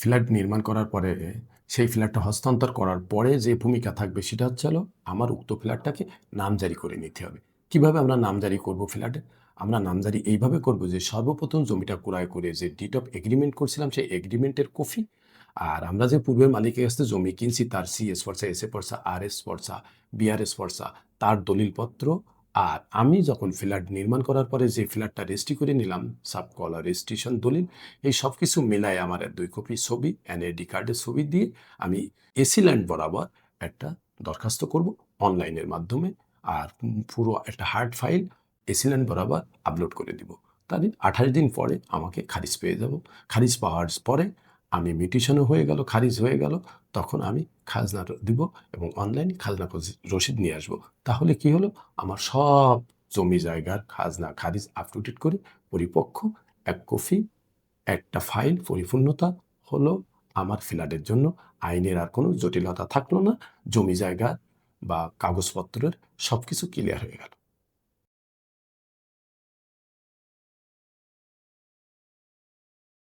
Flat নির্মাণ করার পরে, সেই ফ্ল্যাটটা হস্তান্তর করার পরে যে ভূমিকা থাকবে সেটা হচ্ছে হলো আমার উক্ত ফ্ল্যাটটাকে নামজারি করে নিতে হবে। কীভাবে আমরা নামজারি করব ফ্ল্যাটে? আমরা নামজারি এইভাবে করব যে সর্বপ্রথম জমিটা ক্রয় করে যে ডিট অফ এগ্রিমেন্ট করছিলাম সেই এগ্রিমেন্টের কপি, আর আমরা যে পূর্বের মালিকের কাছে জমি কিনছি তার সি এস পর্সা এস এ পর্সা আর এস পর্সা বিআরএস পর্সা, তার দলিলপত্র আর আমি যখন ফ্ল্যাট নির্মাণ করার পরে যে ফ্ল্যাটটা রেজিস্ট্রি করে নিলাম সাব কলার রেজিস্ট্রেশন দলিল, এই সব কিছু মেলায় আমার দুই কপি ছবি, এনআইডি কার্ডের ছবি দিয়ে আমি এসি ল্যান্ড বরাবর একটা দরখাস্ত করব অনলাইনের মাধ্যমে আর পুরো একটা হার্ড ফাইল এসি ল্যান্ড বরাবর আপলোড করে দিব। তাহলে আঠাশ দিন পরে আমাকে খারিজ পেয়ে যাব। খারিজ পাওয়ার পরে আমি মিটিশনও হয়ে গেল, খারিজ হয়ে গেল, তখন আমি খাজনা দিব এবং অনলাইনে খাজনা রসি- রসিদ নিয়ে আসব। তাহলে কি হলো? আমার সব জমি জায়গার খাজনা খারিজ আপ টু ডেট করে পরিপক্ষ এক কপি, একটা ফাইল পরিপূর্ণতা হলো আমার ফ্ল্যাটের জন্য। আইনের আর কোনো জটিলতা থাকল না, জমি জায়গা বা কাগজপত্রের সব কিছু ক্লিয়ার হয়ে গেল।